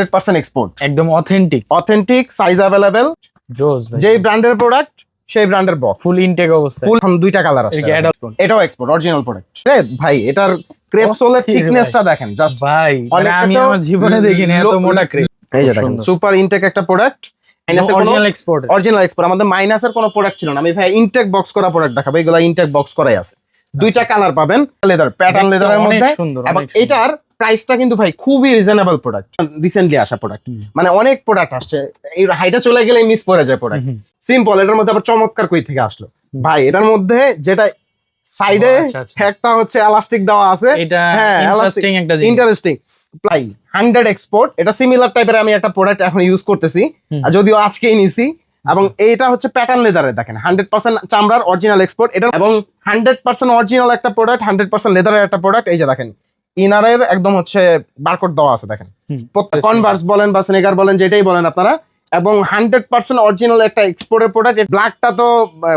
Hundred percent export একদম authentic authentic size available যেই ব্র্যান্ডের প্রোডাক্ট সেই ব্র্যান্ডের বক্স ফুল ইনটেক অবস্থা ফুল দুইটা কালার আছে এটাও এক্সপোর্ট অরিজিনাল প্রোডাক্ট ভাই এটার ক্রেপ সোলের থিকনেসটা দেখেন জাস্ট ভাই মানে আমি আমার জীবনে দেখিনি এত মোটা ক্রেপ এই যে দেখেন সুপার ইনটেক একটা product original export original export আমাদের মাইনাসের কোনো প্রোডাক্ট ছিল না। আমি ভাই ইনটেক বক্স করা প্রোডাক্ট দেখাবো এগুলো ইনটেক বক্স করাই আছে। দুইটা কালার পাবেন লেদার প্যাটার্ন লেদারের মধ্যে। এবং এটার প্রাইসটা কিন্তু ভাই খুবই রিজনেবল প্রোডাক্ট রিসেন্টলি আসা প্রোডাক্ট মানে অনেক প্রোডাক্ট আসছে। এই হাইটা চলে গেলে মিস পড়ে যায় প্রোডাক্ট সিম্পল এটার মধ্যে আবার চমৎকার কই থেকে আসলো? ভাই এটার মধ্যে যেটা সাইডে আচ্ছা, আচ্ছা। একটা হচ্ছে এলাস্টিক দেওয়া আছে। এটা হ্যাঁ, interesting interesting ply hundred export এটা সিমিলার টাইপের আমি একটা প্রোডাক্ট এখন ইউজ করতেছি। আর যদিও আজকেই নিছি। এবং এইটা হচ্ছে প্যাটার্ন লেদারের দেখেন। হান্ড্রেড পার্সেন্ট চামড়ার অরিজিনাল এক্সপোর্ট এটা এবং হান্ড্রেড পার্সেন্ট অরিজিনাল একটা প্রোডাক্ট হান্ড্রেড পার্সেন্ট লেদারের একটা প্রোডাক্ট এই যে দেখেন ইনারের একদম হচ্ছে বারকোড দেওয়া আছে দেখেন। কনভার্স বলেন বা স্নেকার বলেন যেটাই বলেন আপনারা এবং হান্ড্রেড পার্সেন্ট অরিজিনাল একটা এক্সপোর্টের প্রোডাক্ট ব্ল্যাকটা তো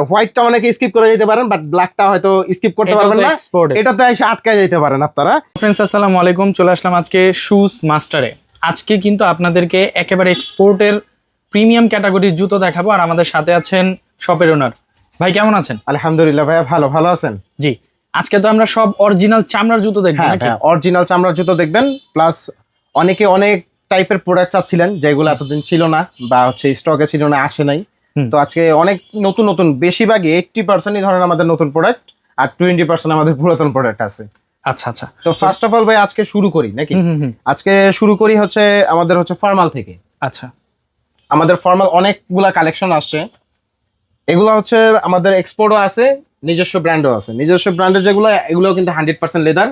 হোয়াইটটা অনেকে স্কিপ করে যেতে পারেন বাট ব্ল্যাকটা হয়তো স্কিপ করতে পারবেন না। এটাতে এসে আটকায় যেতে পারেন আপনারা। ফ্রেন্ডস আসসালামু আলাইকুম চলে আসলাম আজকে শুজ মাস্টারে আজকে কিন্তু আপনাদেরকে একেবারে এক্সপোর্টের প্রিমিয়াম ক্যাটাগরির জুতো দেখাবো আর আমাদের সাথে আছেন শপের ওনার ভাই কেমন আছেন? আলহামদুলিল্লাহ ভাইয়া ভালো ভালো আছেন? জি। আজকে তো আমরা সব অরিজিনাল চামড়ার জুতো দেখব হ্যাঁ নাকি? হ্যাঁ অরিজিনাল চামড়ার জুতো দেখবেন প্লাস অনেকে অনেক টাইপের প্রোডাক্ট চাচ্ছিলেন যেগুলো এতদিন ছিল না বা হচ্ছে স্টকে ছিল না আসে নাই। তো আজকে অনেক নতুন নতুন বেশিরভাগই এইটটি পার্সেন্টই ধরেন আমাদের নতুন প্রোডাক্ট আর টোয়েন্টি পার্সেন্ট আমাদের পুরাতন প্রোডাক্ট আছে। আচ্ছা আচ্ছা। তো ফার্স্ট অফ অল ভাই আজকে শুরু করি নাকি। আজকে শুরু করি হচ্ছে আমাদের হচ্ছে ফর্মাল থেকে। আচ্ছা। আমাদের ফর্মাল অনেকগুলা কালেকশন আসছে। এগুলো হচ্ছে আমাদের এক্সপোর্টও আছে নিজস্ব ব্র্যান্ডও আছে। নিজস্ব ব্র্যান্ডের যেগুলো এগুলো কিন্তু হান্ড্রেড পার্সেন্ট লেদার।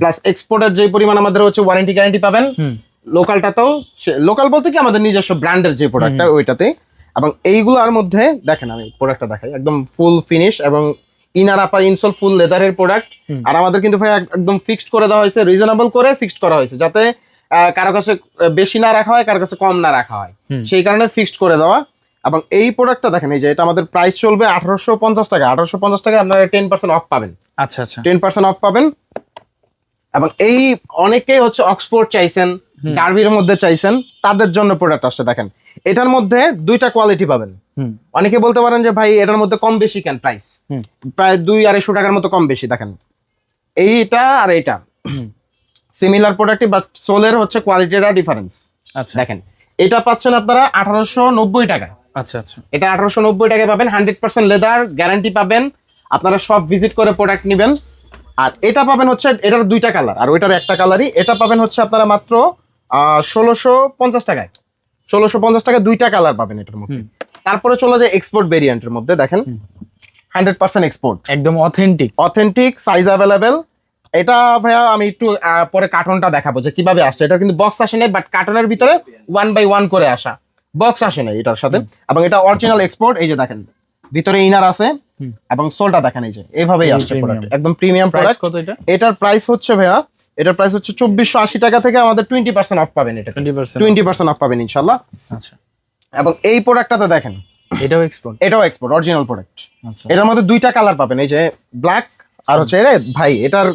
প্লাস এক্সপোর্টের যে পরিমাণ আমাদের হচ্ছে ওয়ারেন্টি গ্যারান্টি পাবেন লোকালটাতেও লোকাল বলতে কি আমাদের নিজস্ব ব্র্যান্ডের যে প্রোডাক্টটা ওইটাতে। এবং এইগুলোর মধ্যে দেখেন আমি প্রোডাক্টটা দেখাই একদম ফুল ফিনিশ এবং ইনার আপার ইনসোল ফুল লেদারের প্রোডাক্ট আর আমাদের কিন্তু ভাই একদম ফিক্সড করে দেওয়া হয়েছে রিজনেবল করে ফিক্সড করা হয়েছে যাতে কারও কাছে বেশি না রাখা হয় কারও কাছে কম না রাখা হয়। সেই কারণে ফিক্সড করে দেওয়া। এবং এই প্রোডাক্টটা দেখেন এই যে এটা আমাদের প্রাইস চলবে আঠারোশো পঞ্চাশ টাকা। আঠারোশো পঞ্চাশ টাকা আপনারা টেন পার্সেন্ট অফ পাবেন। আচ্ছা আচ্ছা। টেন পার্সেন্ট অফ পাবেন। এবং এই অনেকেই হচ্ছে অক্সফোর্ড চাইছেন। ডার্বির মধ্যে চাইছেন তাদের জন্য প্রোডাক্ট আসছে দেখেন। এটার মধ্যে দুইটা কোয়ালিটি পাবেন। হুম। অনেকে বলতে পারেন যে ভাই এটার মধ্যে কম বেশি কেন প্রাইস হুম। প্রায় দুই আড়াইশো টাকার মতো কম বেশি দেখেন। এইটা আর এইটা। সিমিলার প্রোডাক্টই বাট সোলের হচ্ছে কোয়ালিটিটা ডিফারেন্স আচ্ছা। দেখেন এটা পাচ্ছেন আপনারা আঠারোশো নব্বই টাকা আচ্ছা আচ্ছা। এটা আঠারোশো নব্বই টাকায় পাবেন হান্ড্রেড পার্সেন্ট লেদার গ্যারান্টি পাবেন। আপনারা সব ভিজিট করে প্রোডাক্ট নেবেন। আর এটা পাবেন হচ্ছে এটার দুইটা কালার আর ওইটার একটা কালারই এটা পাবেন হচ্ছে আপনারা মাত্র ষোলোশো পঞ্চাশ টাকায়। ষোলোশো পঞ্চাশ টাকায় দুইটা কালার পাবেন এটার মধ্যে। তারপরে চলে যায় এক্সপোর্ট ভেরিয়েন্টের মধ্যে দেখেন। হান্ড্রেড পার্সেন্ট এক্সপোর্ট একদম অথেন্টিক অথেন্টিক সাইজ অ্যাভেলেবেল এটা ভাইয়া আমি একটু পরে কার্টনটা দেখাবো যে কীভাবে আসছে। এটা কিন্তু বক্স আসে নাই বাট কার্টনের ভিতরে ওয়ান বাই ওয়ান করে আসা। বক্স আসে নাই এটার সাথে। এবং এটা অরিজিনাল এক্সপোর্ট এই যে দেখেন ভিতরে ইনার আছে এবং সোলটা দেখেন এই যে এইভাবেই আসছে প্রোডাক্ট একদম প্রিমিয়াম প্রোডাক্ট কত এটা? এটার প্রাইস হচ্ছে ভাইয়া এটার প্রাইস হচ্ছে চব্বিশশো আশি টাকা থেকে আমাদের টোয়েন্টি পার্সেন্ট অফ পাবেন এটা টোয়েন্টি পার্সেন্ট অফ পাবেন ইনশাল্লাহ আচ্ছা। এবং এই প্রোডাক্টটাতে দেখেন এটাও এক্সপোর্ট এটাও এক্সপোর্ট অরিজিনাল প্রোডাক্ট আচ্ছা। এটার মধ্যে দুইটা কালার পাবেন এই যে ব্ল্যাক আর হচ্ছে ভাই এটার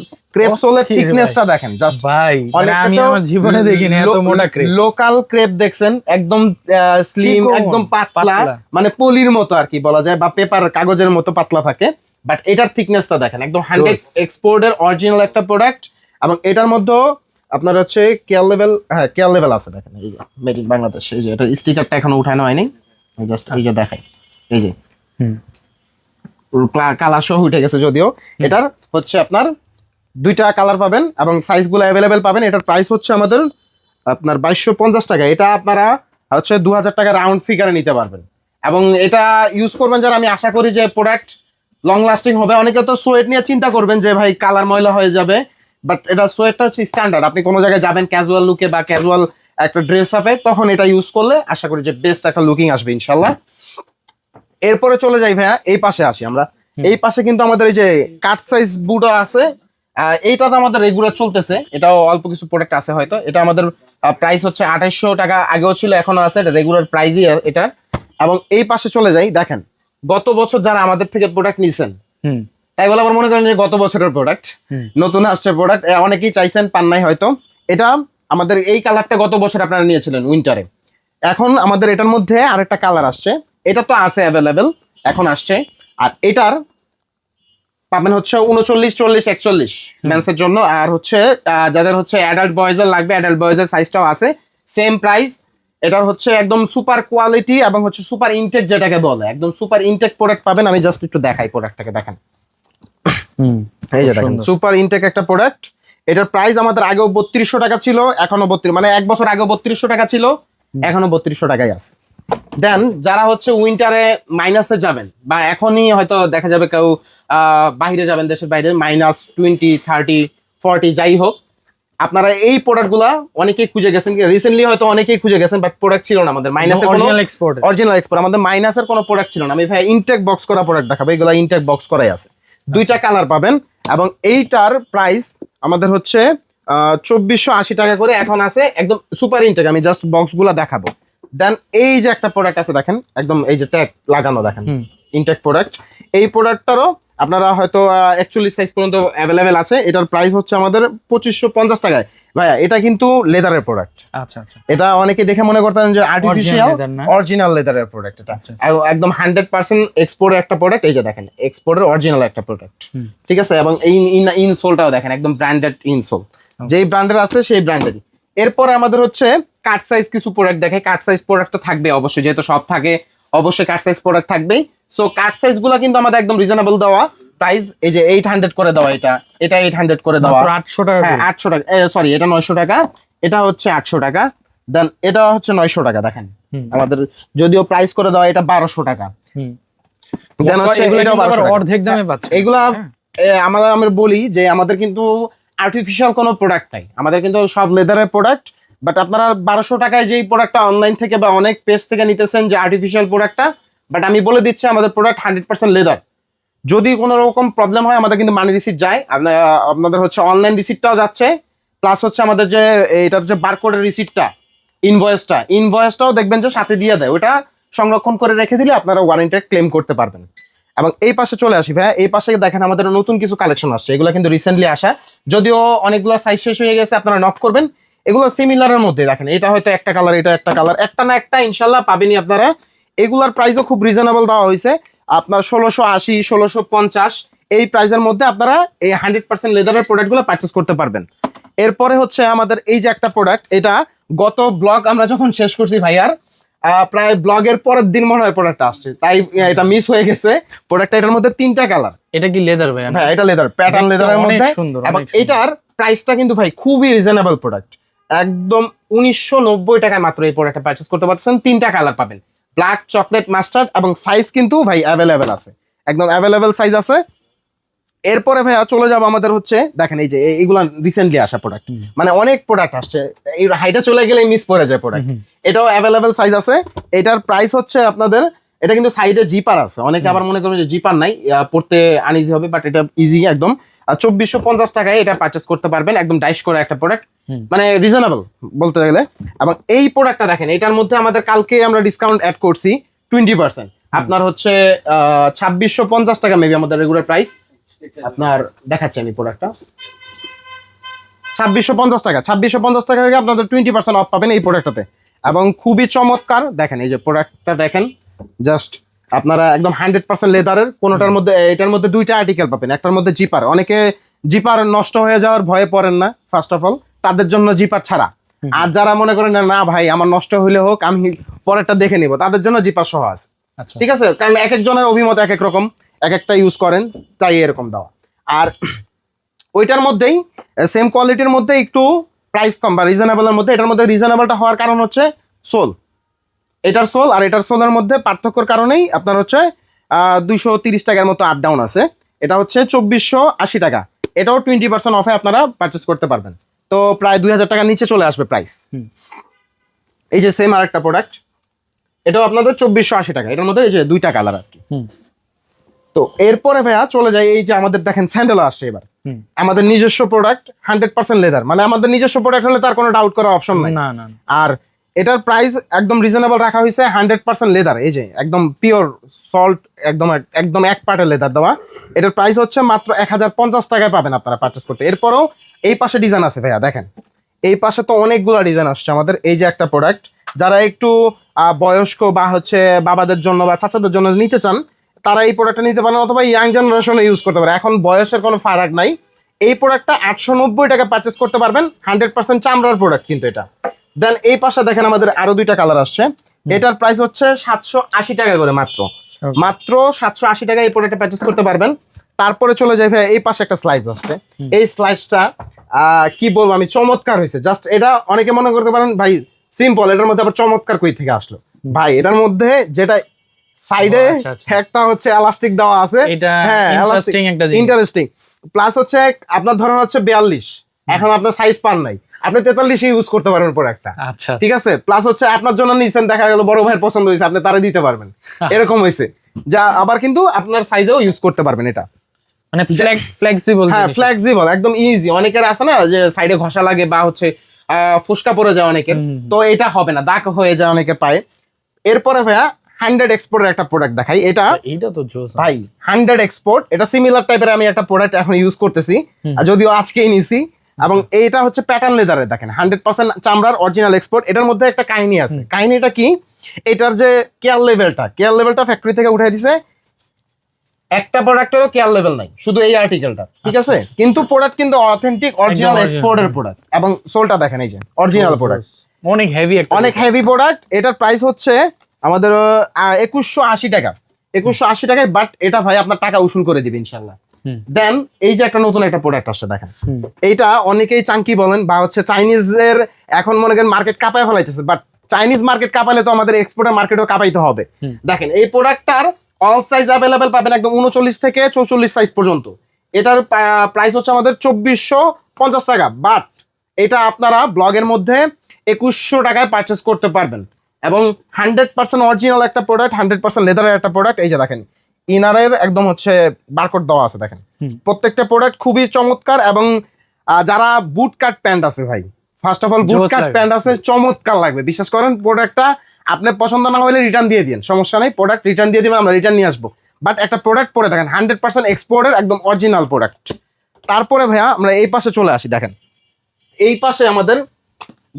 থিকনেসটা দেখেন জাস্ট ভাই মানে আমি আমার জীবনে দেখিনি এত মোটা ক্রেপ লোকাল ক্রেপ দেখছেন একদম স্লিম একদম পাতলা। মানে পলির মতো আর কি বলা যায় বা পেপার কাগজের মতো পাতলা থাকে। বাট এটার থিকনেসটা দেখেন একদম হান্ড্রেড. এক্সপোর্টের অরিজিনাল একটা প্রোডাক্ট এবং এটার মধ্যেও আপনার হচ্ছে কেয়ার লেভেল হ্যাঁ কেয়ার লেভেল আছে দেখেন এই যে মেড ইন বাংলাদেশ এই যে এটা স্টিকারটা এখনও উঠানো হয়নি জাস্ট এই যে দেখাই এই যে। কালার সহ উঠে গেছে যদিও। এটার হচ্ছে আপনার দুইটা কালার পাবেন এবং সাইজগুলো অ্যাভেলেবেল পাবেন। এটার প্রাইস হচ্ছে আমাদের আপনার বাইশশো পঞ্চাশ টাকা। এটা আপনারা হচ্ছে দু হাজার টাকা রাউন্ড ফিগারে নিতে পারবেন। এবং এটা ইউজ করবেন যারা আমি আশা করি যে প্রোডাক্ট লং লাস্টিং হবে। অনেকে তো সোয়েট নিয়ে চিন্তা করবেন যে ভাই কালার ময়লা হয়ে যাবে। বাট এটা সোয়েটটা হচ্ছে স্ট্যান্ডার্ড আপনি কোনো জায়গায় যাবেন ক্যাজুয়াল লুকে বা ক্যাজুয়াল একটা ড্রেস আপে তখন এটা ইউজ করলে আশা করি যে বেস্ট একটা লুকিং আসবে ইনশাল্লাহ এরপরে চলে যাই ভাইয়া এই পাশে আসি আমরা। এই পাশে কিন্তু আমাদের এই যে কাট সাইজ বুটও আছে। এইটা তো আমাদের রেগুলার চলতেছে। এটাও অল্প কিছু প্রোডাক্ট আছে হয়তো। এটা আমাদের প্রাইস হচ্ছে আঠাইশশো টাকা আগেও ছিল এখনও আছে। এটা রেগুলার প্রাইসই এটা। এবং এই পাশে চলে যাই দেখেন গত বছর যারা আমাদের থেকে প্রোডাক্ট নিয়েছেন তাই বলে আবার মনে করেন যে গত বছরের প্রোডাক্ট নতুন আসছে প্রোডাক্ট অনেকেই চাইছেন পান নাই হয়তো। এটা আমাদের এই কালারটা গত বছর আপনারা নিয়েছিলেন উইন্টারে এখন আমাদের এটার মধ্যে আরেকটা কালার আসছে। এটা তো আছে অ্যাভেলেবেল এখন আসছে। আর এটার পাবেন হচ্ছে উনচল্লিশ চল্লিশ একচল্লিশ মেন্সের জন্য। আর হচ্ছে যাদের হচ্ছে অ্যাডাল্ট বয়েজের লাগবে অ্যাডাল্ট বয়েজের সাইজটাও আছে। সেম প্রাইস এটার হচ্ছে একদম সুপার কোয়ালিটি এবং হচ্ছে সুপার ইনটেক যেটাকে বলে। একদম সুপার ইনটেক প্রোডাক্ট পাবেন। আমি জাস্ট একটু দেখাই প্রোডাক্টটাকে দেখেন। এই যে দেখেন সুপার ইনটেক একটা প্রোডাক্ট এটার প্রাইস আমাদের আগেও বত্রিশশো টাকা ছিল এখনও বত্রিশ মানে এক বছর আগেও বত্রিশশো টাকা ছিল এখনও বত্রিশশো টাকাই আছে। দেন যারা হচ্ছে উইন্টারে মাইনাসে যাবেন বা এখনই হয়তো দেখা যাবে কেউ বাইরে যাবেন দেশের বাইরে মাইনাস টোয়েন্টি থার্টি ফর্টি যাই হোক আপনারা এই প্রোডাক্টগুলা অনেকেই খুঁজে গেছেন রিসেন্টলি হয়তো অনেকেই খুঁজে গেছেন বাট প্রোডাক্ট ছিল না আমাদের। মাইনাসের অরিজিনাল এক্সপোর্ট অরিজিনাল এক্সপোর্ট আমাদের মাইনাসের কোনো প্রোডাক্ট ছিল না। আমি ভাই ইনটেক বক্স করা প্রোডাক্ট দেখাবো এগুলো ইনটেক বক্স করাই আছে। দুইটা কালার পাবেন এবং এইটার প্রাইস আমাদের হচ্ছে চব্বিশশো আশি টাকা করে এখন আছে একদম সুপার ইনটেক আমি জাস্ট বক্সগুলো দেখাবো। দেন এই যে একটা প্রোডাক্ট আছে দেখেন একদম এই যে ট্যাগ লাগানো দেখেন। ইনটেক প্রোডাক্ট এই প্রোডাক্টটারও আপনারা হয়তো একচল্লিশ সাইজ পর্যন্ত অ্যাভেলেবেল আছে। এটার প্রাইস হচ্ছে আমাদের পঁচিশশো পঞ্চাশ টাকায়। ভাইয়া এটা কিন্তু লেদারের প্রোডাক্ট আচ্ছা আচ্ছা। এটা অনেকে দেখে মনে করতেন যে আর্টিফিশিয়াল অরিজিনাল লেদারের প্রোডাক্ট এটা। আচ্ছা, আর একদম হান্ড্রেড পার্সেন্ট এক্সপোর্টের একটা প্রোডাক্ট এই যে দেখেন এক্সপোর্টের অরিজিনাল একটা প্রোডাক্ট ঠিক আছে? এবং এই ইনসোলটাও দেখেন একদম ব্র্যান্ডেড ইনসোল যেই ব্র্যান্ডের আছে সেই ব্র্যান্ডেরই এরপরে আমাদের হচ্ছে কাট সাইজ কিছু প্রোডাক্ট দেখে কাট সাইজ প্রোডাক্ট তো থাকবে অবশ্যই যেহেতু সব থাকে অবশ্যই কাট সাইজ প্রোডাক্ট থাকবেই। সো কাট সাইজগুলো কিন্তু আমাদের একদম রিজনেবল দেওয়া। প্রাইস এই যে এইট হান্ড্রেড করে দেওয়া এটা এটা এইট হান্ড্রেড করে দেওয়া। আটশো টাকা হ্যাঁ। আটশো টাকা সরি এটা নয়শো টাকা এটা হচ্ছে আটশো টাকা। দেন এটা হচ্ছে নয়শো টাকা দেখেন। আমাদের যদিও প্রাইস করে দেওয়া এটা বারোশো টাকা। হুম। দেন হচ্ছে অর্ধেক দামে পাচ্ছে। এগুলা হ্যাঁ। আমরা আমরা বলি যে আমাদের কিন্তু আর্টিফিশিয়াল কোনো প্রোডাক্ট নাই। আমাদের কিন্তু সব লেদারের প্রোডাক্ট বাট আপনারা বারোশো টাকায় যেই প্রোডাক্টটা অনলাইন থেকে বা অনেক পেজ থেকে নিতেছেন যে আর্টিফিশিয়াল প্রোডাক্টটা বাট আমি বলে দিচ্ছি আমাদের প্রোডাক্ট হান্ড্রেড পার্সেন্ট লেদার যদি কোনো রকম প্রবলেম হয়, আমাদের কিন্তু মানি রিসিট যায়। আপনাদের হচ্ছে অনলাইন রিসিটটাও যাচ্ছে প্লাস হচ্ছে আমাদের যে, এটার যে বারকোডের রিসিটটা ইনভয়েসটা ইনভয়েসটাও দেখবেন যে সাথে দিয়ে দেয়। ওটা সংরক্ষণ করে রেখে দিলে আপনারা ওয়ারেন্টি ক্লেম করতে পারবেন। এবং এই পাশে চলে আসি ভাই এই পাশে দেখেন আমাদের নতুন কিছু কালেকশন আসছে। এগুলো কিন্তু রিসেন্টলি আসা। যদিও অনেকগুলো সাইজ শেষ হয়ে গেছে, আপনারা নক করবেন। এগুলো সিমিলারের মধ্যে দেখেন এটা হয়তো একটা কালার এটা একটা কালার একটা না একটা ইনশাল্লাহ পাবেনই আপনারা। এগুলার প্রাইসও খুব রিজনেবল দেওয়া হয়েছে। আপনার ষোলোশো আশি ষোলোশো পঞ্চাশ এই প্রাইসের মধ্যে আপনারা এই হান্ড্রেড পার্সেন্ট লেদারের প্রোডাক্টগুলো পারচেস করতে পারবেন। এরপরে হচ্ছে আমাদের এই যে একটা প্রোডাক্ট এটা গত ব্লগ আমরা যখন শেষ করছি ভাইয়ার প্রায় ব্লগের পরের দিন মনে হয় প্রোডাক্টটা আসছে। তাই এটা মিস হয়ে গেছে। প্রোডাক্টটা এটার মধ্যে তিনটা কালার এটা কি লেদার ভাই হ্যাঁ এটা লেদার প্যাটার্ন লেদারের মধ্যে। এবং সুন্দর। এটার প্রাইসটা কিন্তু ভাই খুবই রিজনেবল প্রোডাক্ট একদম উনিশশো নব্বই টাকায় মাত্র এই প্রোডাক্টটা পারচেস করতে পারছেন তিনটা কালার পাবেন। ব্ল্যাক চকলেট মাস্টার্ড এবং সাইজ কিন্তু ভাই অ্যাভেলেবেল আছে। একদম অ্যাভেলেবেল সাইজ আছে। এরপরে ভাইয়া চলে যাব আমাদের হচ্ছে দেখেন এই যে এই- এইগুলা রিসেন্টলি আসা প্রোডাক্ট মানে অনেক প্রোডাক্ট আসছে। এই হাইটা চলে গেলে মিস পড়ে যায় প্রোডাক্ট এটাও অ্যাভেলেবেল সাইজ আছে। এটার প্রাইস হচ্ছে আপনাদের এটা কিন্তু সাইডে জিপার আছে। অনেকে আবার মনে করবেন যে জিপার নাই। পড়তে আনইজি হবে বাট এটা ইজি একদম। চব্বিশশো পঞ্চাশ টাকায় এটা পারচেস করতে পারবেন একদম ডাইশ করে একটা প্রোডাক্ট মানে রিজনেবল বলতে গেলে। এবং এই প্রোডাক্টটা দেখেন এটার মধ্যে আমাদের কালকে আমরা ডিসকাউন্ট অ্যাড করছি টোয়েন্টি পার্সেন্ট আপনার হচ্ছে ছাব্বিশশো পঞ্চাশ টাকা মেবি আমাদের রেগুলার প্রাইস আপনার দেখাচ্ছি আমি প্রোডাক্টটা ছাব্বিশশো পঞ্চাশ টাকা ছাব্বিশশো পঞ্চাশ টাকা থেকে আপনাদের টোয়েন্টি পার্সেন্ট অফ পাবেন এই প্রোডাক্টটাতে এবং খুবই চমৎকার দেখেন এই যে প্রোডাক্টটা দেখেন জাস্ট আপনারা একদম হান্ড্রেড পার্সেন্ট লেদারের কোনোটার মধ্যে এটার মধ্যে দুইটা আর্টিকেল পাবেন। একটার মধ্যে জিপার। অনেকে জিপার নষ্ট হয়ে যাওয়ার ভয়ে পড়েন না ফার্স্ট অফ অল তাদের জন্য জিপার ছাড়া। আর যারা মনে করেন না, না ভাই আমার নষ্ট হইলে হোক আমি পরেরটা দেখে নিব। তাদের জন্য জিপার সহ আছে। আচ্ছা। ঠিক আছে? কারণ এক একজনের অভিমত এক এক রকম এক একটা ইউজ করেন তাই এরকম দেওয়া। আর ওইটার মধ্যেই সেম কোয়ালিটির মধ্যে একটু প্রাইস কম বা রিজনেবলের মধ্যে এটার মধ্যে রিজনেবলটা হওয়ার কারণ হচ্ছে সোল এটার সোল আর এটার সোলের মধ্যে পার্থক্যর কারণেই আপনার হচ্ছে দুইশো তিরিশ টাকার মতো আপ ডাউন আছে। এটা হচ্ছে চব্বিশশো আশি টাকা। এটাও টোয়েন্টি পার্সেন্ট অফে আপনারা পারচেস করতে পারবেন। তো প্রায় দুই হাজার টাকার নিচে চলে আসবে প্রাইস এই যে সেম আর একটা প্রোডাক্ট এটাও আপনাদের চব্বিশশো আশি টাকা। এটার মধ্যে এই যে দুইটা কালার আর কি। তো এরপরে ভাইয়া চলে যায় এই যে আমাদের দেখেন স্যান্ডেল আসছে এবার। আমাদের নিজস্ব প্রোডাক্ট হান্ড্রেড পার্সেন্ট লেদার মানে আমাদের নিজস্ব প্রোডাক্ট হলে তার কোনো ডাউট করার অপশন নাই। আর এটার প্রাইস একদম রিজনেবল রাখা হয়েছে হান্ড্রেড পার্সেন্ট লেদার এই যে একদম পিওর সল্ট একদম একদম এক পার্টের লেদার দেওয়া। এটার প্রাইস হচ্ছে মাত্র এক হাজার পঞ্চাশ টাকায় পাবেন আপনারা পারচেস করতে। এরপরও এই পাশে ডিজাইন আছে ভাইয়া, দেখেন। এই পাশে তো অনেকগুলো ডিজাইন আসছে আমাদের, এই যে একটা প্রোডাক্ট যারা একটু বয়স্ক বা হচ্ছে বাবাদের জন্য বা চাচাদের জন্য নিতে চান, তারা এই প্রোডাক্টটা নিতে পারেন অথবা ইয়াং জেনারেশনে ইউজ করতে পারে। এখন বয়সের কোনো ফারাক নাই। এই প্রোডাক্টটা আটশো নব্বই টাকা পারচেস করতে পারবেন হান্ড্রেড পার্সেন্ট চামড়ার প্রোডাক্ট কিন্তু এটা। দেন এই পাশে দেখেন আমাদের আরও দুইটা কালার আসছে। এটার প্রাইস হচ্ছে সাতশো আশি টাকা করে মাত্র। মাত্র সাতশো আশি টাকা এই প্রোডাক্টটা পারচেস করতে পারবেন। তারপরে চলে যাই ভাই এই পাশে একটা স্লাইস আসছে। এই স্লাইসটা কি বলব আমি চমৎকার হয়েছে। জাস্ট এটা অনেকে মনে করতে পারেন ভাই সিম্পল এটার মধ্যে আবার চমৎকার কই থেকে আসলো? ভাই এটার মধ্যে যেটা সাইডে আচ্ছা, আচ্ছা। একটা হচ্ছে এলাস্টিক দেওয়া আছে। এটা হ্যাঁ, ইন্টারেস্টিং একটা জিনিস। ইন্টারেস্টিং প্লাস হচ্ছে আপনার ধরন হচ্ছে বিয়াল্লিশ। এখন আপনার সাইজ পান নাই। আপনি তেতাল্লিশে ইউজ করতে পারবেন প্রোডাক্টটা আচ্ছা ঠিক আছে? প্লাস হচ্ছে আপনার জন্য নিছেন দেখা গেল বড় ভাইয়ের পছন্দ হয়েছে আপনি তারা দিতে পারবেন। এরকম হয়েছে। যা আবার কিন্তু আপনার সাইজেও ইউজ করতে পারবেন এটা। মানে ফ্লেক্সিবল হ্যাঁ ফ্লেক্সিবল একদম ইজি অনেকের আছে না যে সাইডে ঘষা লাগে বা হচ্ছে ফুসকা পড়ে যায় অনেকের। তো এটা হবে না দাগ হয়ে যায় অনেকের পায়ে। এরপরে ভাইয়া হান্ড্রেড এক্সপোর্টের একটা প্রোডাক্ট দেখাই। এটা এইটা তো জোস। ভাই হান্ড্রেড এক্সপোর্ট এটা সিমিলার টাইপের আমি একটা প্রোডাক্ট এখন ইউজ করতেছি। যদিও আজকেই নিছি এবং এইটা হচ্ছে প্যাটার্ন লেদারের দেখেন হান্ড্রেড পার্সেন্ট চামড়ার অরিজিনাল এক্সপোর্ট এটার মধ্যে একটা কাহিনী আছে। কাহিনীটা কি? এটার যে কেয়ার লেভেলটা কেয়ার লেভেলটা ফ্যাক্টরি থেকে উঠাই দিছে। একটা প্রোডাক্টেরও কেয়ার লেভেল নাই শুধু এই আর্টিকেলটা ঠিক আছে? কিন্তু প্রোডাক্ট কিন্তু অথেন্টিক অরিজিনাল এক্সপোর্টের প্রোডাক্ট এবং সোলটা দেখেন এই যে অরিজিনাল প্রোডাক্ট অনেক হেভি অনেক হেভি প্রোডাক্ট এটার প্রাইস হচ্ছে আমাদের একুশশো আশি টাকা। একুশশো আশি টাকায় বাট এটা ভাই আপনার টাকা উসুল করে দিবে ইনশাল্লাহ। দেন এই যে একটা নতুন একটা প্রোডাক্ট আসছে দেখেন। এইটা অনেকেই চাঙ্কি বলেন বা হচ্ছে চাইনিজের এখন মনে করেন মার্কেট কাঁপায় ফেলাইতেছে বাট চাইনিজ মার্কেট কাঁপাইলে তো আমাদের এক্সপোর্টের মার্কেটও কাঁপাইতে হবে। দেখেন এই প্রোডাক্টটার অল সাইজ অ্যাভেলেবেল পাবেন একদম উনচল্লিশ থেকে চৌচল্লিশ সাইজ পর্যন্ত। এটার প্রাইস হচ্ছে আমাদের চব্বিশশো পঞ্চাশ টাকা বাট এটা আপনারা ব্লগের মধ্যে একুশশো টাকায় পারচেস করতে পারবেন। এবং হান্ড্রেড পার্সেন্ট অরিজিনাল একটা প্রোডাক্ট হান্ড্রেড পার্সেন্ট লেদারের একটা প্রোডাক্ট এই যে দেখেন ইনারের একদম হচ্ছে বারকোড দেওয়া আছে দেখেন। প্রত্যেকটা প্রোডাক্ট খুবই চমৎকার এবং যারা বুট কাট প্যান্ট আছে ভাই first of all boot cut pant আছে চমৎকার লাগবে। বিশ্বাস করেন প্রোডাক্টটা আপনার পছন্দ না হলে রিটার্ন দিয়ে দিন সমস্যা নেই প্রোডাক্ট রিটার্ন দিয়ে দিবেন আমরা রিটার্ন নিয়ে আসব। বাট একটা প্রোডাক্ট পরে দেখেন হান্ড্রেড পার্সেন্ট এক্সপোর্টের একদম অরিজিনাল প্রোডাক্ট তারপরে ভাইয়া আমরা এই পাশে চলে আসি দেখেন। এই পাশে আমাদের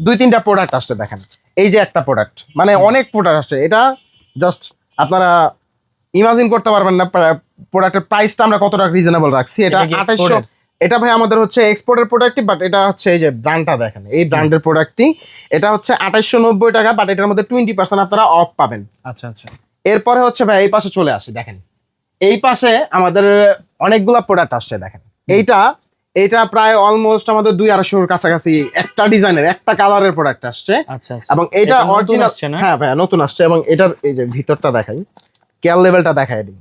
দুই তিনটা প্রোডাক্ট আসছে দেখেন। এই যে একটা প্রোডাক্ট মানে অনেক প্রোডাক্ট আসছে। এটা জাস্ট আপনারা ইমাজিন করতে পারবেন না প্রোডাক্টের প্রাইসটা আমরা কতটা রিজনেবল রাখছি? এটা এটা কি আঠাইশশো এটা ভাই আমাদের হচ্ছে এক্সপোর্টের প্রোডাক্টই বাট এটা হচ্ছে এই যে ব্র্যান্ডটা দেখেন। এই ব্র্যান্ডের প্রোডাক্টটি এটা হচ্ছে আঠাইশশো নব্বই টাকা বাট এটার মধ্যে টোয়েন্টি পার্সেন্ট আপনারা অফ পাবেন। আচ্ছা আচ্ছা। এরপরে হচ্ছে ভাই এই পাশে চলে আসি দেখেন। এই পাশে আমাদের অনেকগুলা প্রোডাক্ট আসছে দেখেন। এইটা এইটা প্রায় অলমোস্ট আমাদের দুই আড়াইশোর কাছাকাছি একটা ডিজাইনের একটা কালারের প্রোডাক্ট আসছে। আচ্ছা আচ্ছা। এবং এটা এটা অরিজিনাল হ্যাঁ ভাই নতুন আসছে। এবং এটার এই যে ভিতরটা দেখাই। কেয়ার লেভেলটা দেখায় দিই।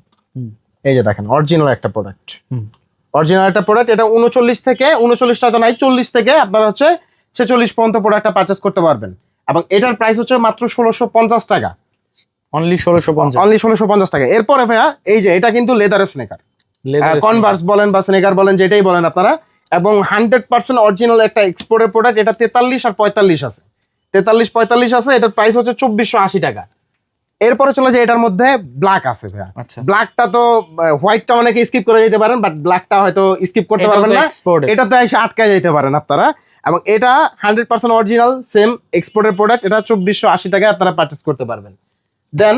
এই যে দেখেন অরিজিনাল একটা প্রোডাক্ট হুম। অরিজিনাল একটা প্রোডাক্ট এটা উনচল্লিশ থেকে উনচল্লিশটা তো নাই চল্লিশ থেকে আপনার হচ্ছে ছেচল্লিশ পর্যন্ত প্রোডাক্টটা পারচেস করতে পারবেন। এবং এটার প্রাইস হচ্ছে মাত্র ষোলোশো পঞ্চাশ টাকা। অনলি ষোলোশো পঞ্চাশ। অনলি ষোলোশো পঞ্চাশ টাকা। এরপরে ভাইয়া এই যে এটা কিন্তু লেদারের স্নেকার কনভার্স বলেন বা স্নেকার বলেন যেটাই বলেন আপনারা। এবং হান্ড্রেড পার্সেন্ট অরিজিনাল একটা এক্সপোর্টের প্রোডাক্ট এটা তেতাল্লিশ আর পঁয়তাল্লিশ আছে। তেতাল্লিশ পঁয়তাল্লিশ আছে এটার প্রাইস হচ্ছে চব্বিশশো আশি টাকা। এরপরে চলে যায় এটার মধ্যে ব্ল্যাক আছে ভাইয়া। আচ্ছা। ব্ল্যাকটা তো হোয়াইটটা অনেকে স্কিপ করে যেতে পারেন বাট ব্ল্যাকটা হয়তো স্কিপ করতে পারবেন না। এক্সপোর্ট এটাতে এসে আটকায় যেতে পারেন আপনারা। এবং এটা হান্ড্রেড পার্সেন্ট অরিজিনাল সেম এক্সপোর্টের প্রোডাক্ট এটা চব্বিশশো আশি টাকায় আপনারা পারচেস করতে পারবেন। দেন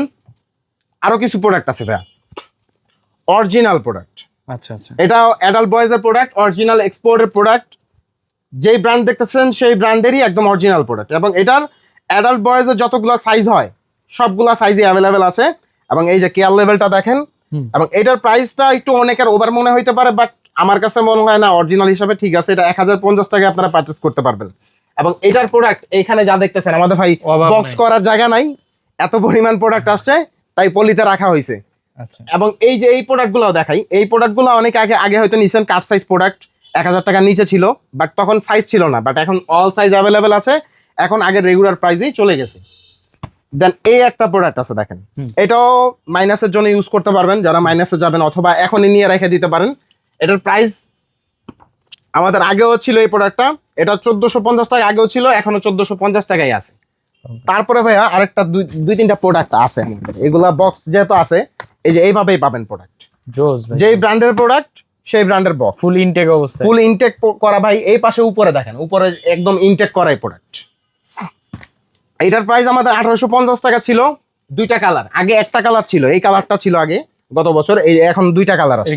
আরও কিছু প্রোডাক্ট আছে ভাইয়া। অরিজিনাল প্রোডাক্ট আচ্ছা আচ্ছা। এটা অ্যাডাল্ট বয়েজের প্রোডাক্ট অরিজিনাল এক্সপোর্টের প্রোডাক্ট যেই ব্র্যান্ড দেখতেছেন সেই ব্র্যান্ডেরই একদম অরিজিনাল প্রোডাক্ট এবং এটার অ্যাডাল্ট বয়েজের যতগুলো সাইজ হয় সবগুলা সাইজই অ্যাভেলেবেল আছে। এবং এই যে কেয়ার লেভেলটা দেখেন এবং এটার প্রাইসটা একটু অনেকের ওভার মনে হইতে পারে বাট আমার কাছে মনে হয় না অরিজিনাল হিসাবে ঠিক আছে এটা এক হাজার পঞ্চাশ টাকায় আপনারা পারচেস করতে পারবেন। এবং এটার প্রোডাক্ট এখানে যা দেখতেছেন আমাদের ভাই বক্স করার জায়গা নাই এত পরিমাণ প্রোডাক্ট আসছে তাই পলিতে রাখা হয়েছে আচ্ছা। এবং এই যে এই প্রোডাক্টগুলো দেখাই এই প্রোডাক্টগুলো অনেক আগে আগে হয়তো নিছেন কাট সাইজ প্রোডাক্ট এক হাজার টাকার নিচে ছিল বাট তখন সাইজ ছিল না বাট এখন অল সাইজ অ্যাভেলেবেল আছে এখন আগের রেগুলার প্রাইসেই চলে গেছে। দেন এই একটা প্রোডাক্ট আছে দেখেন। এটাও মাইনাসের জন্য ইউজ করতে পারবেন। যারা মাইনাসে যাবেন অথবা এখনই নিয়ে রেখে দিতে পারেন। এটার প্রাইস আমাদের আগেও ছিল এই প্রোডাক্টটা এটা চোদ্দোশো পঞ্চাশ টাকা আগেও ছিল এখনও চোদ্দোশো পঞ্চাশ টাকাই আছে। তারপরে ভাইয়া আরেকটা দুই দুই তিনটা প্রোডাক্ট আছে। আমাদের। এগুলা বক্স যেহেতু আছে এই যে এইভাবেই পাবেন প্রোডাক্ট যেই ব্র্যান্ডের প্রোডাক্ট সেই ব্র্যান্ডের বক্স ফুল ইনটেক অবস্থা ফুল ইনটেক করা ভাই এই পাশে উপরে দেখেন। উপরে একদম ইনটেক করাই প্রোডাক্ট এটার প্রাইস আমাদের আঠারোশো পঞ্চাশ টাকা ছিল। দুইটা কালার আগে একটা কালার ছিল। এই কালারটা ছিল আগে গত বছর। এই এখন দুইটা কালার আছে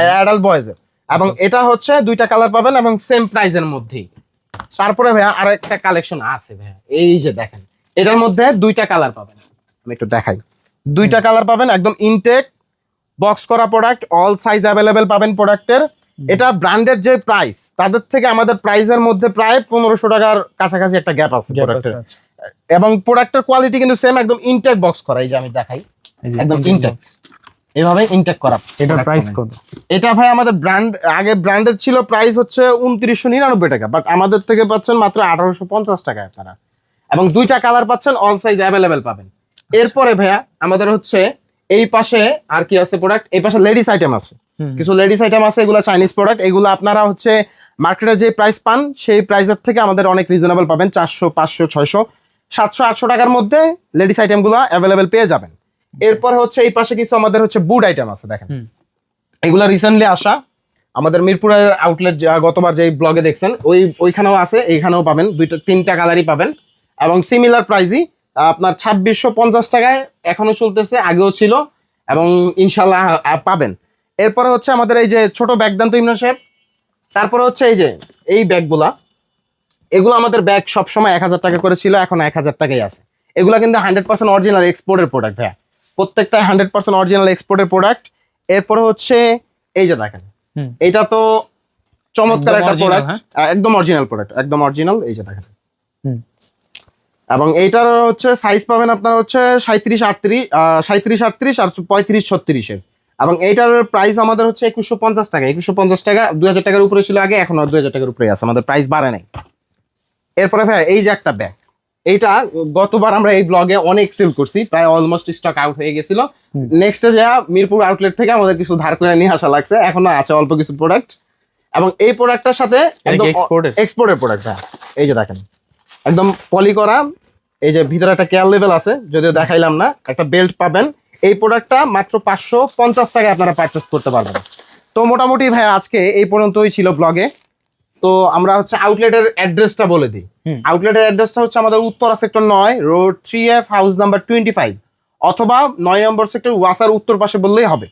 অ্যাডাল্ট বয়েজের এবং এটা হচ্ছে দুইটা কালার পাবেন এবং সেম প্রাইজের মধ্যেই। তারপরে ভাইয়া আরও একটা কালেকশন আছে ভাইয়া। এই যে দেখেন এটার মধ্যে দুইটা কালার পাবেন। আমি একটু দেখাই। দুইটা কালার পাবেন একদম ইনটেক বক্স করা প্রোডাক্ট অল সাইজ অ্যাভেলেবেল পাবেন প্রোডাক্টের এটা ব্র্যান্ডের যে প্রাইস তাদের থেকে আমাদের প্রাইসের মধ্যে প্রায় পনেরোশো টাকার কাছাকাছি একটা গ্যাপ আছে প্রোডাক্টের এবং প্রোডাক্টের কোয়ালিটি কিন্তু সেম একদম ইনটেক বক্স করা এই যে আমি দেখাই। একদম ইনটেক এইভাবে ইনটেক করা product প্রাইস কত? এটা ভাই আমাদের ব্র্যান্ড আগে ব্র্যান্ডের ছিল প্রাইস হচ্ছে উনত্রিশশো নিরানব্বই টাকা বাট আমাদের থেকে পাচ্ছেন মাত্র আঠারোশো পঞ্চাশ টাকায় আপনারা। এবং দুইটা কালার পাচ্ছেন অল সাইজ অ্যাভেলেবেল পাবেন। এরপরে ভাইয়া আমাদের হচ্ছে এই পাশে আর কি আছে প্রোডাক্ট এই পাশে লেডিস আইটেম আছে। কিছু লেডিস আইটেম আছে এগুলো চাইনিজ প্রোডাক্ট এগুলো আপনারা হচ্ছে মার্কেটে যে প্রাইস পান সেই প্রাইসের থেকে আমাদের অনেক রিজনেবল পাবেন চারশো পাঁচশো ছয়শো। সাতশো আটশো টাকার মধ্যে লেডিস আইটেমগুলো অ্যাভেলেবেল পেয়ে যাবেন। এরপর হচ্ছে এই পাশে কিছু আমাদের হচ্ছে বুট আইটেম আছে দেখেন। এগুলো রিসেন্টলি আসা। আমাদের মিরপুরের আউটলেট গতবার যে ব্লগে দেখছেন ওই ওইখানেও আছে এইখানেও পাবেন। দুইটা তিনটা কালারই পাবেন। এবং সিমিলার প্রাইসই আপনার ছাব্বিশশো পঞ্চাশ টাকায় এখনও চলতেছে আগেও ছিল এবং ইনশাল্লাহ পাবেন। এরপরে হচ্ছে আমাদের এই যে ছোট ব্যাগ দেন তো ইমরান সাহেব তারপরে হচ্ছে এই যে এই ব্যাগগুলা। এগুলো আমাদের ব্যাগ সবসময় এক হাজার টাকা করে ছিল এখন এক হাজার টাকাই আছে। এগুলো কিন্তু হান্ড্রেড পার্সেন্ট অরিজিনাল এক্সপোর্টের প্রোডাক্ট ভাইয়া। প্রত্যেকটা হান্ড্রেড পার্সেন্ট অরিজিনাল এক্সপোর্টের প্রোডাক্ট এরপরে হচ্ছে এই যে দেখেন। এইটা তো চমৎকার একটা প্রোডাক্ট হ্যাঁ? একদম অরিজিনাল প্রোডাক্ট একদম অরিজিনাল এই যে দেখেন। এবং এইটার হচ্ছে সাইজ পাবেন আপনার হচ্ছে সাঁত্রিশ আটত্রিশ সাঁত্রিশ আটত্রিশ আর পঁয়ত্রিশ ছত্রিশের। এবং এইটার প্রাইস আমাদের হচ্ছে একুশশো পঞ্চাশ টাকা একুশশো পঞ্চাশ টাকা দুই হাজার টাকার উপরে ছিল আগে এখন দুই হাজার টাকার উপরে আছে আমাদের প্রাইস বাড়ে নাই। এরপরে ভাই এই যে একটা ব্যাগ এইটা গতবার আমরা এই ব্লগে অনেক সেল করছি প্রায় অলমোস্ট স্টক আউট হয়ে গেছিল। নেক্সটে যা মিরপুর আউটলেট থেকে আমাদের কিছু ধার করে নিয়ে আসা লাগছে এখনও আছে অল্প কিছু প্রোডাক্ট এবং এই প্রোডাক্টটার সাথে এক্সপোর্টের প্রোডাক্ট হ্যাঁ এই যে দেখেন একদম পলি করা এই যে ভিতরে একটা কেয়ার লেভেল আছে যদিও দেখাইলাম না একটা বেল্ট পাবেন। এই প্রোডাক্টটা মাত্র পাঁচশো পঞ্চাশ টাকায় আপনারা পারচেস করতে পারবেন। তো মোটামুটি ভাই আজকে এই পর্যন্তই ছিল ব্লগে তো আমরা হচ্ছে আউটলেটের অ্যাড্রেসটা বলে দিই। আউটলেটের অ্যাড্রেসটা হচ্ছে আমাদের উত্তরা সেক্টর নয় road three F house number twenty five অথবা নয় নম্বর সেক্টর ওয়াসার উত্তর পাশে বললেই হবে